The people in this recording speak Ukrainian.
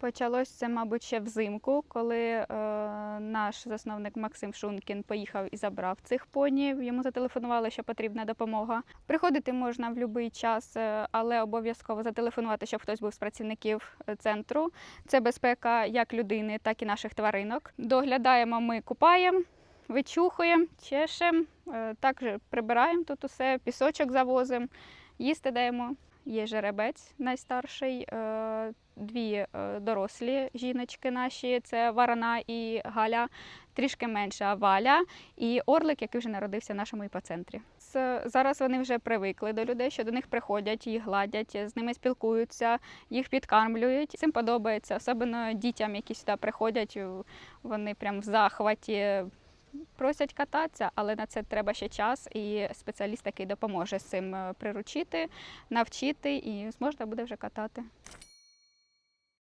Почалось це, мабуть, ще взимку, коли е, наш засновник Максим Шункін поїхав і забрав цих понів. Йому зателефонували, що потрібна допомога. Приходити можна в будь-який час, е, але обов'язково зателефонувати, щоб хтось був з працівників е, центру. Це безпека як людини, так і наших тваринок. Доглядаємо, ми купаємо, вичухуємо, чешемо, е, також прибираємо тут усе, пісочок завозимо, їсти даємо. Є жеребець найстарший, е, дві е, дорослі жіночки наші це Варана і Галя, трішки менша Валя, і Орлик, який вже народився в нашому іпоцентрі. Зараз вони вже привикли до людей, що до них приходять, їх гладять, з ними спілкуються, їх підкармлюють. Цим подобається, особливо дітям, які сюди приходять, вони прям в захваті. Просять кататися, але на це треба ще час, і спеціаліст, який допоможе цим е, приручити, навчити, і зможна буде вже катати.